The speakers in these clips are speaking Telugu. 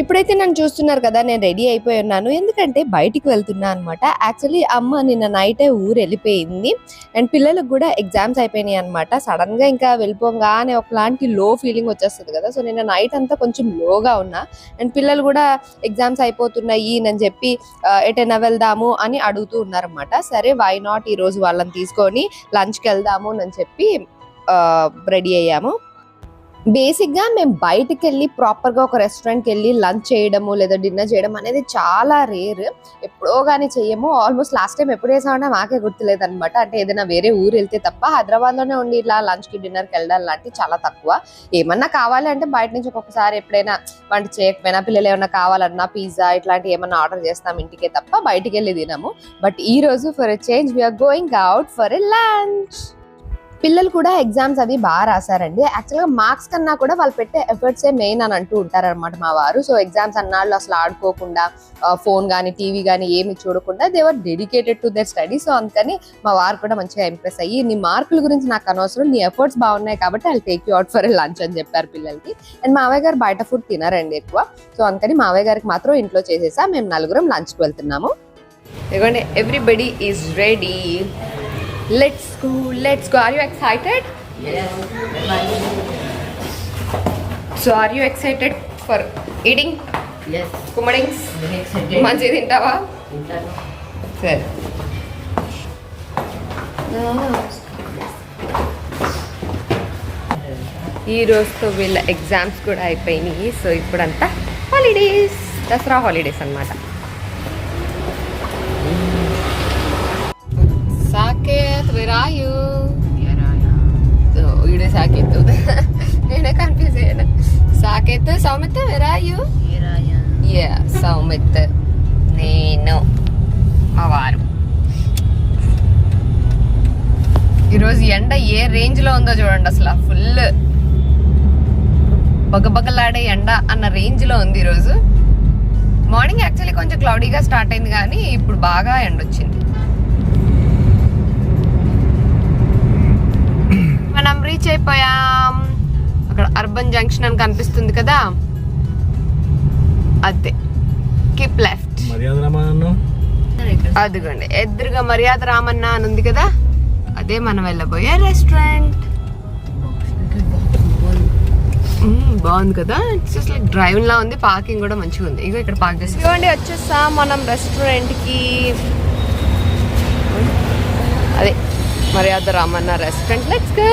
ఇప్పుడైతే నన్ను చూస్తున్నారు కదా నేను రెడీ అయిపోయి ఉన్నాను. ఎందుకంటే బయటికి వెళ్తున్నా అనమాట యాక్చువల్లీ అమ్మ నిన్న నైటే ఊరు వెళ్ళిపోయింది. అండ్ పిల్లలకు కూడా ఎగ్జామ్స్ అయిపోయినాయి అనమాట సడన్గా ఇంకా వెళ్ళిపోగానే ఒకలాంటి లో ఫీలింగ్ వచ్చేస్తుంది కదా. సో నిన్న నైట్ అంతా కొంచెం లోగా ఉన్నా. అండ్ పిల్లలు కూడా ఎగ్జామ్స్ అయిపోతున్నాయి అని చెప్పి ఎటైనా వెళ్దాము అని అడుగుతూ ఉన్నారనమాట సరే వై నాట్ ఈరోజు వాళ్ళని తీసుకొని లంచ్కి వెళ్దాము అని చెప్పి రెడీ అయ్యాము. బేసిక్గా మేము బయటకు వెళ్ళి ప్రాపర్గా ఒక రెస్టారెంట్కి వెళ్ళి లంచ్ చేయడము లేదా డిన్నర్ చేయడం అనేది చాలా రేర్. ఎప్పుడో కానీ చేయము ఆల్మోస్ట్ లాస్ట్ టైం ఎప్పుడు వేసామన్నా మాకే గుర్తులేదు అనమాట అంటే ఏదైనా వేరే ఊరు వెళ్తే తప్ప హైదరాబాద్లోనే ఉండి ఇలా లంచ్కి డిన్నర్కి వెళ్ళడం లాంటివి చాలా తక్కువ. ఏమన్నా కావాలి అంటే బయట నుంచి ఒక్కొక్కసారి ఎప్పుడైనా వంట చేయకపోయినా పిల్లలు ఏమైనా కావాలన్నా పిజ్జా ఇట్లాంటి ఏమన్నా ఆర్డర్ చేస్తాం ఇంటికే తప్ప బయటికి వెళ్ళి తినము. బట్ ఈ రోజు for a change we are going out for a lunch పిల్లలు కూడా ఎగ్జామ్స్ అవి బాగా రాశారండి. యాక్చువల్గా మార్క్స్ కన్నా కూడా వాళ్ళు పెట్టే ఎఫర్ట్సే మెయిన్ అని అంటూ ఉంటారన్నమాట మా వారు. సో ఎగ్జామ్స్ అన్నాళ్ళు అసలు ఆడుకోకుండా ఫోన్ కానీ టీవీ కానీ ఏమి చూడకుండా they were dedicated to their study so అందుకని మా వారు కూడా మంచిగా ఇంప్రెస్ అయ్యి నీ మార్కుల గురించి నాకు అనవసరం నీ ఎఫర్ట్స్ బాగున్నాయి కాబట్టి I take you out for lunch అని చెప్పారు పిల్లలకి. అండ్ మావయ్య గారు బయట ఫుడ్ తినారండి ఎక్కువ. సో అందుకని మావయ్య గారికి మాత్రం ఇంట్లో చేసేసా. మేము నలుగురం లంచ్కి వెళ్తున్నాము. ఇదిగోండి everybody is ready let's go let's go are you excited so are you excited for eating Yes, కుమ్మడింగ్స్ very excited. మంచిగా తింటావా. సరే ఈ రోజుతో వీళ్ళ ఎగ్జామ్స్ కూడా అయిపోయినాయి. సో ఇప్పుడంతా హాలిడేస్ దసరా హాలిడేస్ అన్నమాట. నేనే కన్ఫ్యూజ్ అయ్యాను Saketh Soumith Virayu Here I am. Yeah Soumith నేను మా వారు ఈరోజు ఎండ ఏ రేంజ్లో ఉందో చూడండి అసలు ఫుల్. బగబగలాడే ఎండ అన్న రేంజ్లో ఉంది ఈరోజు. మార్నింగ్ యాక్చువల్లీ కొంచెం క్లౌడీగా స్టార్ట్ అయింది కానీ ఇప్పుడు బాగా ఎండ వచ్చింది. మనం రీచ్ అయిపోయాం. అర్బన్ జంక్షన్ అని కనిపిస్తుంది కదా? అదే. కీప్ లెఫ్ట్ అదిగోండి. ఎదురుగా మర్యాద రామన్న అని ఉంది కదా? అదే మనం వెళ్ళబోయే రెస్టారెంట్ బాగుంది కదా? ఇట్స్ జస్ట్ లైక్ డ్రైవ్ లా ఉంది పార్కింగ్ కూడా మంచిగా ఉంది. ఇగో ఇక్కడ పార్క్ చేసి ఇవ్వండి వచ్చేసాం మనం రెస్టారెంట్కి. అదే. మర్యాద రామన్న రెస్టారెంట్ లెట్స్ గో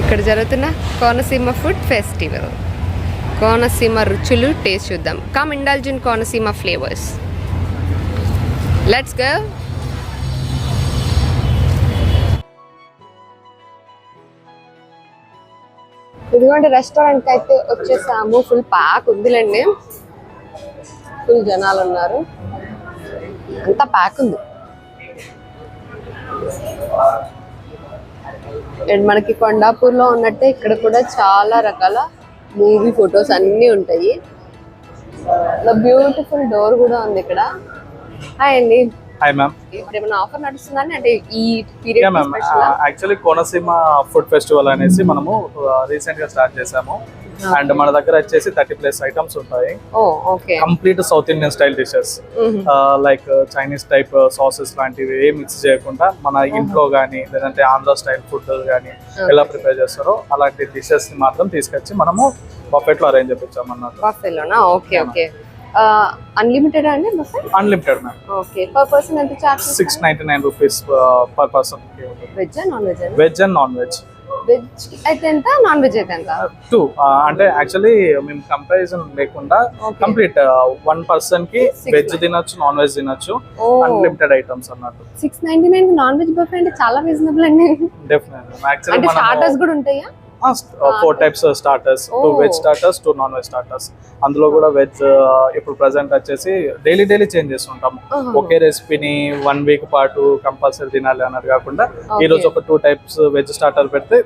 ఇక్కడ జరుగుతున్న కోనసీమ ఫుడ్ ఫెస్టివల్. కోనసీమ రుచులు టేస్ట్ చూద్దాం. Come indulge in Konaseema flavours let's go ఇదిగోండి రెస్టారెంట్ అయితే వచ్చేసాము. ఫుల్ ప్యాక్ ఉందిలేండి. ఫుల్ జనాలు ఉన్నారు. అంతా ప్యాక్ ఉంది. అండ్ మనకి కొండాపూర్లో ఉన్నట్టే ఇక్కడ కూడా చాలా రకాల మూవీ ఫొటోస్ అన్నీ ఉంటాయి. బ్యూటిఫుల్ డోర్ కూడా ఉంది ఇక్కడ. హాయ్ అండి హాయ్ మ్యామ్ ఇప్పుడు ఏమైనా ఆఫర్ నడుస్తుందండి అంటే ఈ period ma'am actually Konaseema food festival అనేసి మనము రీసెంట్గా స్టార్ట్ చేసాము. అండ్ మన దగ్గర వచ్చేసి థర్టీ ప్లస్ ఐటమ్స్ ఉంటాయి. Complete south Indian style dishes. Like Chinese type sauces లాంటివి ఏ మిక్స్ చేయకుండా మన ఇంట్లో కానీ లేదంటే ఆంధ్ర స్టైల్ ఫుడ్ కానీ ఎలా ప్రిపేర్ చేస్తారో అలాంటి డిషెస్ని మాత్రం తీసుకొచ్చి మనము బఫెట్లో అరేంజ్ చేపించాం బఫెలోనా? Okay okay. అన్లిమిటెడ్ అండి unlimited ma'am okay. Per person ఎంత charge six ninety nine rupees per person veg non veg veg and? Non veg veg అయితే ఎంత నాన్ వెజ్ అయితే ఎంత? టూ అంటే యాక్చువల్లీ మేము కంపారిజన్ లేకుండా. కంప్లీట్ వన్ పర్సన్కి వెజ్ తినొచ్చు నాన్ వెజ్ తినొచ్చు. అన్లిమిటెడ్ ఐటమ్స్ అన్నట్టు. Six ninety nine non veg buffet అంటే చాలా రీజనబుల్ అండి. డెఫినెట్ అంటే స్టార్టర్స్ కూడా ఉంటాయా? Four types starters two. Veg starters two non veg starters అందులో కూడా వెజ్ ఇప్పుడు ప్రెసెంట్ వచ్చేసి డైలీ డైలీ చేంజ్ చేస్తుంటాము. ఒకే రెసిపీని వన్ వీక్ పాటు కంపల్సరీ తినాలి అన్నది కాకుండా ఈ. రోజు ఒక టూ టైప్స్ వెజ్ స్టార్టర్ పెడితే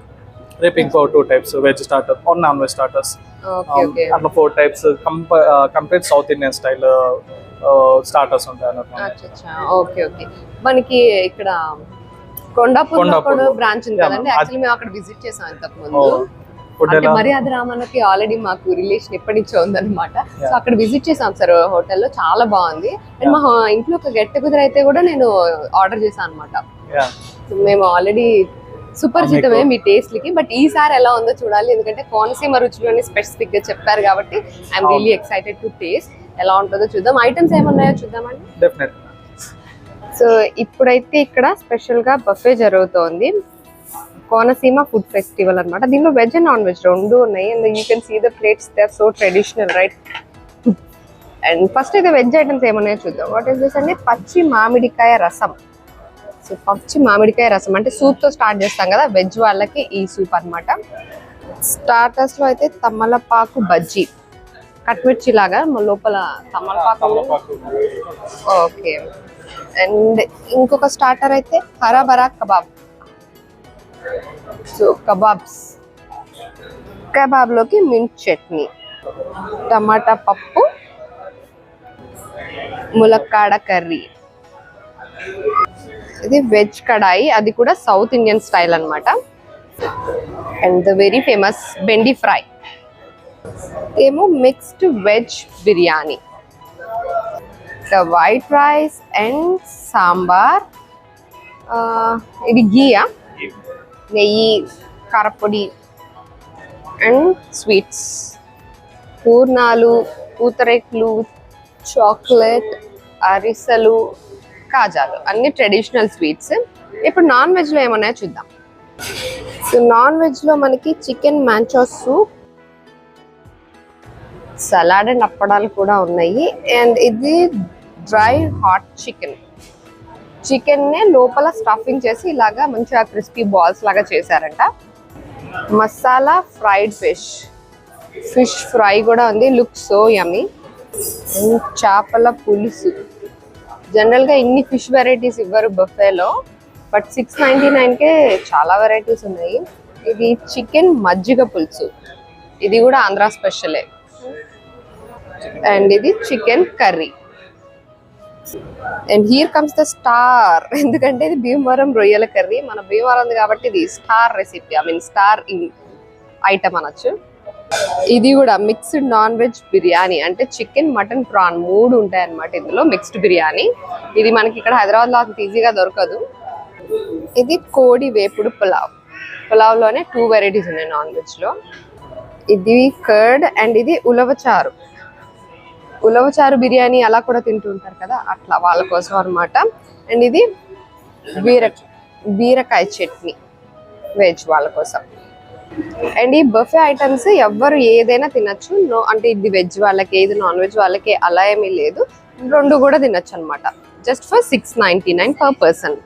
రేపు ఇంకో two types veg starter or non veg starters అట్లా four types complete south Indian style starters ఉంటాయి అన్నమాట. మనకి ఇక్కడ కొండాపూర్. బ్రాంచ్ ఉంది కదండి. యాక్చువల్లీ మేము అక్కడ విజిట్ చేసాం ఇంతకు ముందు ఫుడ్ అంటే మర్యాద రామన్నకి ఆల్రెడీ మాకు రిలేషన్ ఎప్పటి నుంచో ఉందన్నమాట. సో. అక్కడ విజిట్ చేసాం సార్ హోటల్లో. చాలా బాగుంది. అండ్ మా ఇంట్లో ఒక గెట్ టుగెదర్ అయితే కూడా నేను ఆర్డర్ చేశాను అనమాట. మేము ఆల్రెడీ సుపరిచితమే మీ టేస్ట్కి. బట్ ఈసారి ఎలా ఉందో చూడాలి. ఎందుకంటే కోనసీమ రుచులు అని స్పెసిఫిక్గా చెప్పారు కాబట్టి I'm. Really excited to taste ఎలా ఉంటుందో చూద్దాం. ఐటమ్స్ ఏమున్నాయో చూద్దామండి? డెఫినెట్ సో ఇప్పుడైతే ఇక్కడ స్పెషల్గా బఫే జరుగుతోంది. కోనసీమ ఫుడ్ ఫెస్టివల్ అన్నమాట. దీనిలో వెజ్ అండ్ నాన్ వెజ్ రెండు ఉన్నాయి. And you can see the plates they are so traditional right? And first అయితే వెజ్ ఐటమ్స్ ఏమున్నాయో చూద్దాం. వాట్ ఈస్ దిస్ అండి పచ్చి మామిడికాయ రసం. సో పచ్చి మామిడికాయ రసం అంటే సూప్తో స్టార్ట్ చేస్తాం కదా వెజ్ వాళ్ళకి ఈ సూప్ అన్నమాట. స్టార్టర్స్లో అయితే తమలపాకు బజ్జీ. కట్మిర్చి లాగా లోపల తమలపాకు. ఓకే. అండ్ ఇంకొక స్టార్టర్ అయితే hara bara kebab. So kebabs. కబాబ్లోకి mint chutney. టమాటా పప్పు. ములక్కాడ కర్రీ. ఇది వెజ్ కడాయి. అది కూడా సౌత్ ఇండియన్ స్టైల్ అన్నమాట. And the very famous bhindi fry. ఏమో mixed veg biryani. The white rice and sambar ఇది గీయా నెయ్యి కారపొడి అండ్ స్వీట్స్ పూర్ణాలు పూతరేకులు చాక్లెట్ అరిసెలు కాజాలు. అన్ని ట్రెడిషనల్ స్వీట్స్ ఇప్పుడు నాన్ వెజ్లో ఏమన్నాయో చూద్దాం. సో నాన్ వెజ్లో మనకి chicken manchow soup salad and అప్పడాలు కూడా ఉన్నాయి. అండ్ ఇది డ్రై హాట్ చికెన్. చికెన్ నే లోపల స్టఫింగ్ చేసి ఇలాగా మంచిగా క్రిస్పీ బాల్స్ లాగా చేశారంట. Masala fried fish. Fish fry కూడా ఉంది. లుక్ సో యమీ చేపల పులుసు. జనరల్గా ఇన్ని ఫిష్ వెరైటీస్ ఇవ్వరు బఫేలో. బట్ సిక్స్ నైంటీ నైన్కే చాలా వెరైటీస్ ఉన్నాయి. ఇది చికెన్ మజ్జిగ పులుసు. ఇది కూడా ఆంధ్ర స్పెషలే. అండ్ ఇది chicken curry. And here comes the star ఎందుకంటే ఇది భీమవరం రొయ్యల కర్రీ. మన భీమవరం కాబట్టి ఇది star recipe I mean star item అనొచ్చు. ఇది కూడా మిక్స్డ్ నాన్ వెజ్ బిర్యానీ. అంటే చికెన్ మటన్ ప్రాన్ మూడు ఉంటాయి అన్నమాట ఇందులో మిక్స్డ్ బిర్యానీ. ఇది మనకి ఇక్కడ హైదరాబాద్లో అంత ఈజీగా దొరకదు. ఇది కోడి వేపుడు పులావ్. పులావ్లోనే టూ వెరైటీస్ ఉన్నాయి నాన్ వెజ్లో ఇది కర్డ్ అండ్ ఇది ఉలవచారు ఉలవచారు బిర్యానీ అలా కూడా తింటూ ఉంటారు కదా అట్లా వాళ్ళ కోసం అన్నమాట. అండ్ ఇది బీర బీరకాయ చట్నీ వెజ్ వాళ్ళ కోసం. అండ్ ఈ బఫే ఐటమ్స్ ఎవ్వరు ఏదైనా తినచ్చు. నో అంటే ఇది వెజ్ వాళ్ళకి ఏది నాన్ వెజ్ వాళ్ళకి అలా ఏమీ లేదు. రెండు కూడా తినచ్చు అనమాట just for six ninety nine per person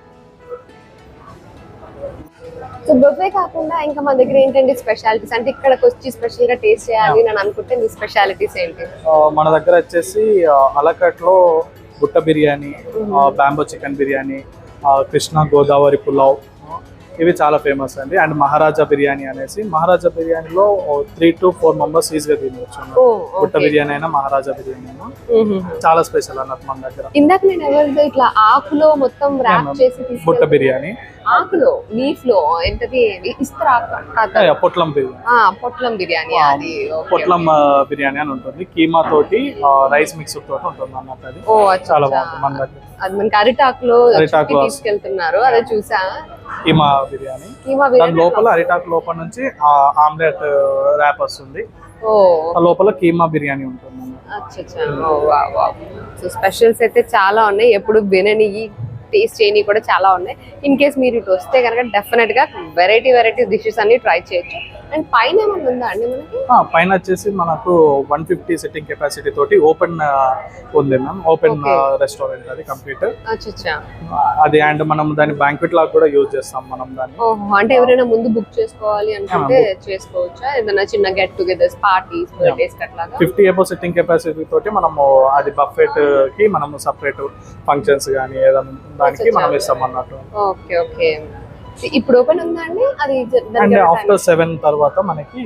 so buffet కాకుండా ఇంకా మన దగ్గర ఏంటంటే స్పెషాలిటీస్ అంటే ఇక్కడికి వచ్చి స్పెషల్గా టేస్ట్ చేయాలి అని అనుకుంటే మీ స్పెషాలిటీస్ ఏంటి? మన దగ్గర వచ్చేసి అలకట్లో బుట్ట బిర్యానీ బ్యాంబో చికెన్ బిర్యానీ కృష్ణ గోదావరి పులావ్ ఇవి చాలా ఫేమస్ అండి. అండ్ మహారాజా బిర్యానీ అనేసి మహారాజా బిర్యానీలో త్రీ టు ఫోర్ మెంబర్స్ ఈజీగా తినవచ్చు okay. బిర్యానీ అయినా మహారాజా బిర్యానీ అయినా. చాలా స్పెషల్ అన్నట్టు మన దగ్గర. ఇందాక నేను ఎవరిదో ఇట్లా ఆకులో మొత్తం ర్యాప్. చేసి బుట్ట బిర్యానీ. ఆకులో లీఫ్లో ఏంటది? ఇస్తరా పొట్లం బిర్యానీ. పొట్లం బిర్యానీ అది పొట్లం బిర్యానీ అని ఉంటుంది. కీమా తోటి రైస్ మిక్స్ తోటి ఉంటుంది అన్నట్టు అది. ఓ చాలా. బాగుంటుంది మన దగ్గర. అది మనకి అరిటాకులో తీసుకెళ్తున్నారు. అదే చూసా. కీమా బిర్యానీ. కీమా బిర్యానీ లోపల అరిటాకు లోపల నుంచి ఆమ్లెట్ ర్యాప్ వస్తుంది. లోపల కీమా బిర్యానీ ఉంటుంది. అచ్చా అచ్చా oh wow wow. So specials అయితే చాలా ఉన్నాయి. ఎప్పుడు వినని టేస్ట్ చేయని కూడా చాలా ఉన్నాయి. ఇన్ కేస్ మీరు ఇటు వస్తే కనుక డెఫినెట్గా వెరైటీ వెరైటీ డిషెస్ అన్ని ట్రై చేయొచ్చు. అండ్ పైన ఏమన్నా ఉందా అండి మనకి? ఆ, పైన వచ్చేసి మనకు వన్ ఫిఫ్టీ సిట్టింగ్ కెపాసిటీ తోటి ఓపెన్ ఉంది మ్యామ్ ఓపెన్. రెస్టారెంట్ అది కంప్లీట్ అది అండ్ మనం దాన్ని బ్యాంక్వెట్ లాగా కూడా యూజ్ చేస్తాం మనం దాన్ని. అంటే ఎవరైనా ముందు బుక్ చేసుకోవాలి అనుకుంటే చేసుకోవచ్చా? ఏదైనా చిన్న గెట్ టుగెదర్స్ పార్టీస్ బర్త్డేస్ అట్లాగా ఫిఫ్టీ ఎబో సిట్టింగ్ కెపాసిటీ తోటి మనము అది బఫెట్కి మనము సపరేట్ ఫంక్షన్స్ కానీ ఏదైనా దానికి మనం ఇస్తాం అన్నట్టు. ఓకే ఓకే ఇప్పుడు ఓపెన్ ఉందా అండి? అది ఏమైనా ఆఫ్టర్ సెవెన్ తర్వాత మనకి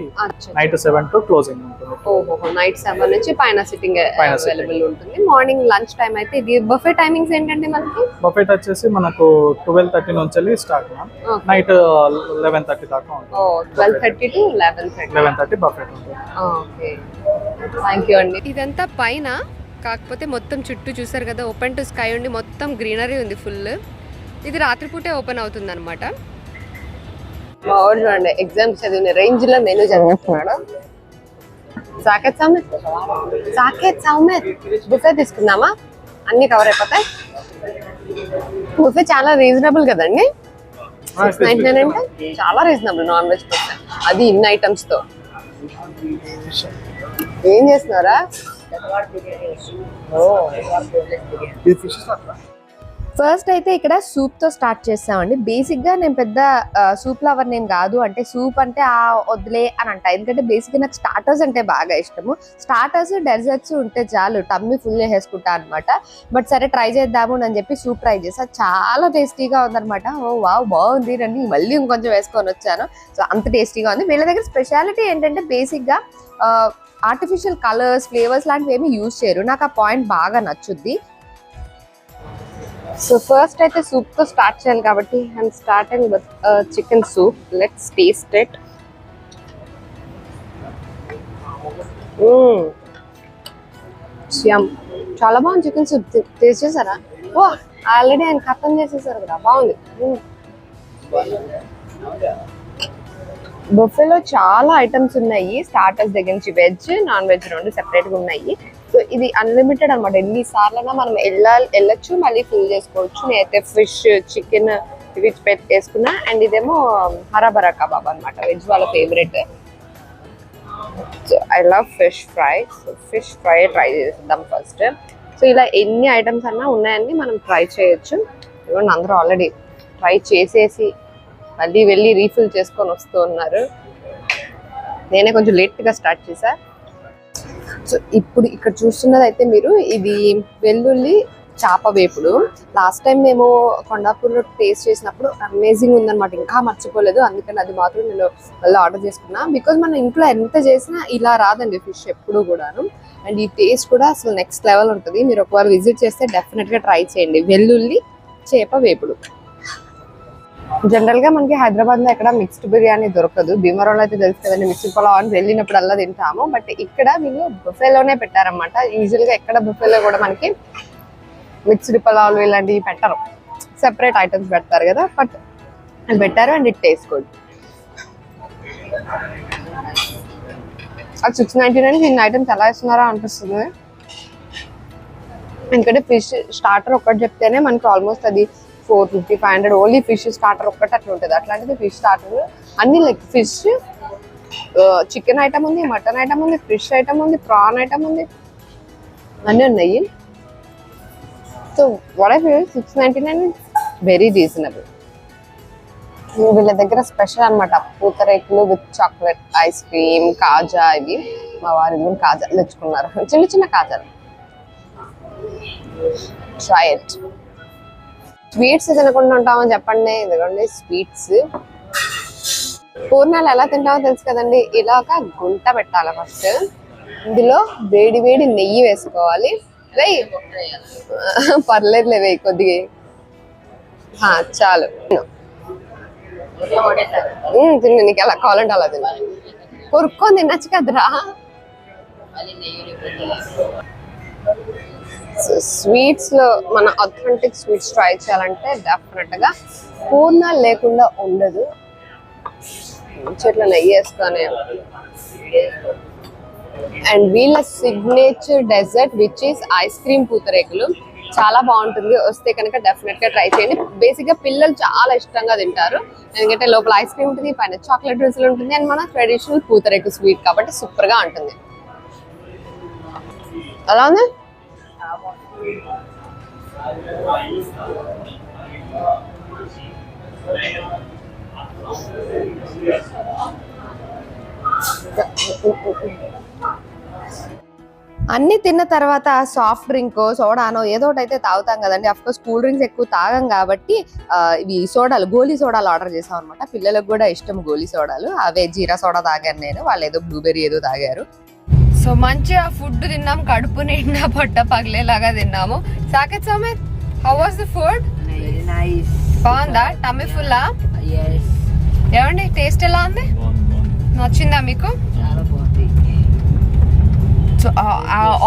నైట్ సెవెన్ టు క్లోజింగ్ ఉంటుంది. ఓహో నైట్ సెవెన్ నుంచి పైన సిట్టింగ్ అవైలబుల్ ఉంటుంది. మార్నింగ్ లంచ్ టైం అయితే ఇది బఫే టైమింగ్స్ ఏంటంటే మనకి? బఫెట్ వచ్చేసి మనకు ట్వెల్వ్ థర్టీ నుంచి స్టార్ట్. నైట్ లెవెన్ థర్టీ దాకా ఉంటుంది. ఓ twelve thirty to eleven thirty eleven thirty buffet ఉంటుంది. ఓకే. థ్యాంక్ యూ అండి. ఇదంతా పైన కాకపోతే మొత్తం చుట్టూ చూసారు కదా ఓపెన్ టు స్కై ఉండి మొత్తం గ్రీనరీ ఉంది ఫుల్ ఇది రాత్రిపూటే ఓపెన్ అవుతుంది అనమాట మా వాడు చూడండి ఎగ్జామ్ చదివిన రేంజ్లో మెనూ చదివిస్తున్నాడు. సాకెత్ సౌమెత్ సాకెత్ సౌమెత్ బుఫే తీసుకుందామా? అన్ని కవర్ అయిపోతాయి. బుఫే చాలా రీజనబుల్ కదండి? సిక్స్ నైన్టీ నైన్ అంటే చాలా రీజనబుల్ నాన్ వెజ్ బుఫే అది ఇన్ని ఐటమ్స్తో. ఏం చేస్తున్నారా? ఇది ఫిష్ ఫస్ట్ అయితే ఇక్కడ సూప్తో స్టార్ట్ చేస్తామండి. బేసిక్గా నేను పెద్ద సూప్ లవర్ నేను కాదు. అంటే సూప్ అంటే ఆ వదిలే అని అంట. ఎందుకంటే బేసిక్ నాకు స్టార్టర్స్ అంటే బాగా ఇష్టము. స్టార్టర్స్ డెజర్ట్స్ ఉంటే చాలు. టమ్మి ఫుల్ చేసేసుకుంటా అనమాట బట్ సరే ట్రై చేద్దాము అని చెప్పి సూప్ ట్రై చేసా. చాలా టేస్టీగా ఉందనమాట ఓ వావ్ బాగుంది. రండి మళ్ళీ ఇంకొంచెం వేసుకొని వచ్చాను. సో అంత టేస్టీగా ఉంది. వీళ్ళ దగ్గర స్పెషాలిటీ ఏంటంటే బేసిక్గా ఆర్టిఫిషియల్ కలర్స్ ఫ్లేవర్స్ లాంటివి ఏమి యూజ్ చేయరు. నాకు ఆ పాయింట్ బాగా నచ్చుద్ది. సో ఫస్ట్ అయితే సూప్తో స్టార్ట్ చేయాలి కాబట్టి I'm starting with chicken soup let's taste it చాలా బాగుంది చికెన్ సూప్ టేస్ట్ చేశారా? ఓ ఆల్రెడీ ఆయన ఖతం చేసేసారు కదా. బాగుంది. Mm. బొఫేలో చాలా ఐటమ్స్ ఉన్నాయి. స్టార్టర్స్ దగ్గర నుంచి వెజ్ నాన్ వెజ్ రెండు సెపరేట్గా ఉన్నాయి. సో ఇది అన్లిమిటెడ్ అనమాట ఎన్ని సార్లైనా మనం వెళ్ళాలి వెళ్ళొచ్చు మళ్ళీ ఫిల్ చేసుకోవచ్చు. నేనైతే ఫిష్ చికెన్ ఇవి పెట్టేసుకున్నా అండ్ ఇదేమో um, హరాబరా కబాబ్ అనమాట వెజ్ వాళ్ళ favourite so I love fish fry so fish fry try చేద్దాం ఫస్ట్ సో ఇలా ఎన్ని ఐటమ్స్ అన్నా ఉన్నాయని మనం ట్రై చేయొచ్చు. ఇవ్వండి అందరూ ఆల్రెడీ ట్రై చేసేసి మళ్ళీ వెళ్ళి రీఫిల్ చేసుకొని వస్తూ ఉన్నారు. నేనే కొంచెం లేట్గా స్టార్ట్ చేశాను సో ఇప్పుడు ఇక్కడ చూస్తున్నది అయితే మీరు ఇది వెల్లుల్లి చేప వేపుడు. లాస్ట్ టైం మేము కొండాపూర్లో టేస్ట్ చేసినప్పుడు అమేజింగ్ ఉందన్నమాట. ఇంకా మర్చిపోలేదు. అందుకని అది మాత్రం నేను మళ్ళీ ఆర్డర్ చేసుకున్నా. బికాజ్ మనం ఇంట్లో ఎంత చేసినా ఇలా రాదండి ఫిష్ ఎప్పుడు కూడాను. అండ్ ఈ టేస్ట్ కూడా అసలు నెక్స్ట్ లెవెల్ ఉంటుంది. మీరు ఒకవేళ విజిట్ చేస్తే డెఫినెట్గా ట్రై చేయండి. వెల్లుల్లి చేప వేపుడు. జనరల్గా మనకి హైదరాబాద్లో ఎక్కడ మిక్స్డ్ బిర్యానీ దొరకదు. భీమవరంలో అయితే తెలుసు కదండి మిక్స్డ్ పులావ్ అని వెళ్ళినప్పుడు అలా తింటాము. బట్ ఇక్కడ వీళ్ళు బుఫేలోనే పెట్టారనమాట యూజువల్గా ఎక్కడ బుఫేలో కూడా మనకి మిక్స్డ్ పొలావులు ఇలాంటివి పెట్టరు. సెపరేట్ ఐటమ్స్ పెడతారు కదా బట్ అది పెట్టారు అండ్ ఇట్ టేస్ట్ గుడ్ అది సిక్స్ నైన్టీ నైన్ ఇన్ని ఐటమ్స్ ఎలా ఇస్తున్నారా అనిపిస్తుంది. ఎందుకంటే ఫిష్ స్టార్టర్ ఒకటి చెప్తేనే మనకి ఆల్మోస్ట్ అది four fifty five hundred only fish starter ఒక్కటి అట్లా ఉంటుంది. అట్లాంటిది ఫిష్ స్టార్టర్. అన్ని లైక్ ఫిష్ చికెన్ ఐటమ్ ఉంది మటన్ ఐటమ్ ఉంది ఫిష్ ఐటమ్ ఉంది ప్రాన్ ఐటమ్ ఉంది. అన్నీ ఉన్నాయి. So what I feel six ninety nine very reasonable వీళ్ళ దగ్గర స్పెషల్ అనమాట pootharekulu with chocolate ice cream kaja ఇవి. మా వారి కాజా కాజాలు తెచ్చుకున్నారు. చిన్న చిన్న కాజాలు. ట్రై ఇట్ స్వీట్స్ తినకుండా ఉంటామని చెప్పండి. ఇదిగోండి స్వీట్స్. పూర్ణాలు ఎలా తింటామో తెలుసు కదండి. ఇలాగ గుంట పెట్టాలి ఫస్ట్ ఇందులో వేడి వేడి నెయ్యి వేసుకోవాలి. వెయ్యి పర్లేదులే వెయ్యి కొద్దిగా. ఆ, చాలు. తిన్న నీకు ఎలా కావాలంటే అలా తిన్నా కొరుక్కొని తినచ్చు కదరా. స్వీట్స్ మన అథెంటిక్ స్వీట్స్ ట్రై చేయాలంటే డెఫినెట్గా పూర్ణ లేకుండా ఉండదు. చెట్ల నెయ్యి వేసుకొని. అండ్ వీళ్ళ signature dessert which is ice cream pootharekulu చాలా బాగుంటుంది. వస్తే కనుక డెఫినెట్గా ట్రై చేయండి. బేసిక్గా పిల్లలు చాలా ఇష్టంగా తింటారు. ఎందుకంటే లోపల ఐస్ క్రీమ్ ఉంటుంది పైన చాక్లెట్ డ్రెస్లు ఉంటుంది. అండ్ మన ట్రెడిషనల్ పూతరేకు స్వీట్ కాబట్టి సూపర్గా ఉంటుంది. అలా ఉంది? అన్ని తిన్న తర్వాత సాఫ్ట్ డ్రింక్ సోడానో ఏదో ఒకటి అయితే తాగుతాం కదండి. అఫ్ కోర్స్ కూల్ డ్రింక్స్ ఎక్కువ తాగం కాబట్టి ఇవి సోడాలు గోలీ సోడాలు ఆర్డర్ చేసాం అనమాట పిల్లలకు కూడా ఇష్టం గోలీ సోడాలు. అవే జీరా సోడా తాగాను నేను. వాళ్ళు ఏదో బ్లూబెర్రీ ఏదో తాగారు. సో మంచిగా ఫుడ్ తిన్నాం కడుపు నిండా పొట్ట పగిలేలాగా తిన్నాము. Saketh Sameth how was the food బాగుందా? టమ్మి ఫుల్లా ఏమండి టేస్ట్ ఎలా ఉంది? నచ్చిందా మీకు? సో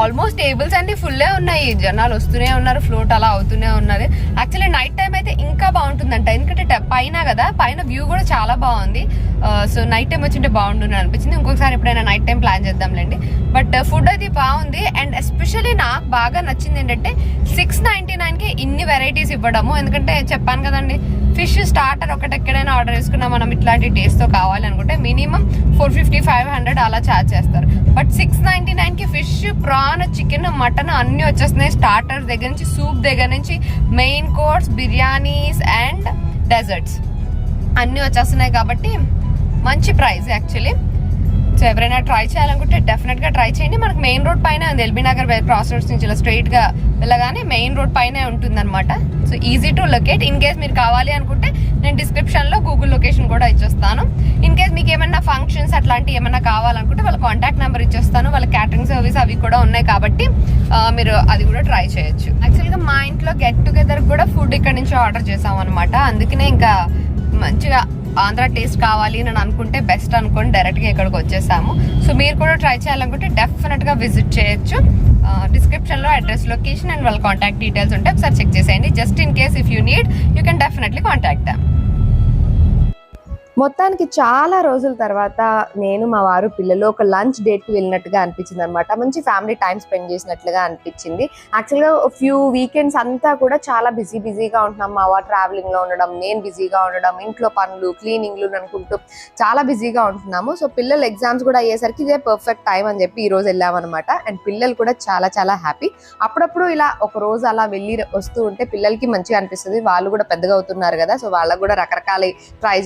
ఆల్మోస్ట్ టేబుల్స్ అన్ని ఫుల్లే ఉన్నాయి. జనాలు వస్తూనే ఉన్నారు ఫ్లోట్ అలా అవుతూనే ఉన్నది. యాక్చువల్లీ నైట్ టైం అయితే ఇంకా బాగుంటుందంట. ఎందుకంటే పైన కదా పైన వ్యూ కూడా చాలా బాగుంది. సో నైట్ టైం వచ్చింటే బాగుంటుంది అనిపించింది. ఇంకొకసారి ఎప్పుడైనా నైట్ టైం ప్లాన్ చేద్దాంలేండి. బట్ ఫుడ్ అది బాగుంది. అండ్ ఎస్పెషల్లీ నాకు బాగా నచ్చింది ఏంటంటే సిక్స్ నైన్టీ కి ఇన్ని వెరైటీస్ ఇవ్వడము. ఎందుకంటే చెప్పాను కదండి ఫిష్ స్టార్టర్ ఒకటి ఎక్కడైనా ఆర్డర్ చేసుకున్నా మనం ఇట్లాంటి టేస్ట్తో కావాలనుకుంటే కావాలి అనుకుంటే minimum four fifty five hundred అలా ఛార్జ్ చేస్తారు. బట్ సిక్స్ నైన్టీ నైన్కి ఫిష్ ప్రాన్ చికెన్ మటన్ అన్నీ వచ్చేస్తున్నాయి స్టార్టర్ దగ్గర నుంచి సూప్ దగ్గర నుంచి main course biryanis and desserts అన్నీ వచ్చేస్తున్నాయి కాబట్టి మంచి ప్రైస్ యాక్చువల్లీ సో ఎవరైనా ట్రై చేయాలనుకుంటే డెఫినెట్గా ట్రై చేయండి. మనకు మెయిన్ రోడ్ పైన ఉంది. ఎల్బీ నగర్ క్రాస్ రోడ్స్ నుంచి ఇలా స్ట్రైట్గా వెళ్ళగానే మెయిన్ రోడ్ పైనే ఉంటుందన్నమాట. So easy to locate in case మీరు కావాలి అనుకుంటే నేను డిస్క్రిప్షన్లో గూగుల్ లొకేషన్ కూడా ఇచ్చేస్తాను. ఇన్ కేస్ మీకు ఏమైనా ఫంక్షన్స్ అట్లాంటివి ఏమైనా కావాలనుకుంటే వాళ్ళ కాంటాక్ట్ నెంబర్ ఇచ్చేస్తాను. వాళ్ళ క్యాటరింగ్ సర్వీస్ అవి కూడా ఉన్నాయి కాబట్టి మీరు అది కూడా ట్రై చేయొచ్చు. యాక్చువల్గా మా ఇంట్లో గెట్ టుగెదర్ కూడా ఫుడ్ ఇక్కడ నుంచి ఆర్డర్ చేసాం అనమాట అందుకనే ఇంకా మంచిగా ఆంధ్ర టేస్ట్ కావాలి అని అనుకుంటే బెస్ట్ అనుకుని డైరెక్ట్గా ఇక్కడికి వచ్చేసాము. సో మీరు కూడా ట్రై చేయాలనుకుంటే డెఫినెట్గా విజిట్ చేయొచ్చు. డిస్క్రిప్షన్లో అడ్రస్ లొకేషన్ అండ్ వాళ్ళ కాంటాక్ట్ డీటెయిల్స్ ఉంటే ఒకసారి చెక్ చేసేయండి. Just in case if you need you can definitely contact them. మొత్తానికి చాలా రోజుల తర్వాత నేను మా వారు పిల్లలు ఒక లంచ్ డేట్కి వెళ్ళినట్టుగా అనిపించింది అనమాట మంచి ఫ్యామిలీ టైం స్పెండ్ చేసినట్లుగా అనిపించింది. యాక్చువల్గా ఫ్యూ వీకెండ్స్ అంతా కూడా చాలా బిజీ బిజీగా ఉంటున్నాం. మా వారు ట్రావెలింగ్లో ఉండడం నేను బిజీగా ఉండడం ఇంట్లో పనులు క్లీనింగ్లు అనుకుంటూ చాలా బిజీగా ఉంటున్నాము. సో పిల్లలు ఎగ్జామ్స్ కూడా అయ్యేసరికి ఇదే పర్ఫెక్ట్ టైం అని చెప్పి ఈ రోజు వెళ్ళామన్నమాట అండ్ పిల్లలు కూడా చాలా చాలా హ్యాపీ. అప్పుడప్పుడు ఇలా ఒక రోజు అలా వెళ్ళి వస్తూ ఉంటే పిల్లలకి మంచిగా అనిపిస్తుంది. వాళ్ళు కూడా పెద్దగా అవుతున్నారు కదా సో వాళ్ళకు కూడా రకరకాల ట్రై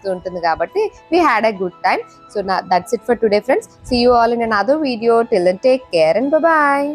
వస్తూ ఉంటుంది కాబట్టి we had a good time so నా that's it for today friends see you all in another video till and take care and bye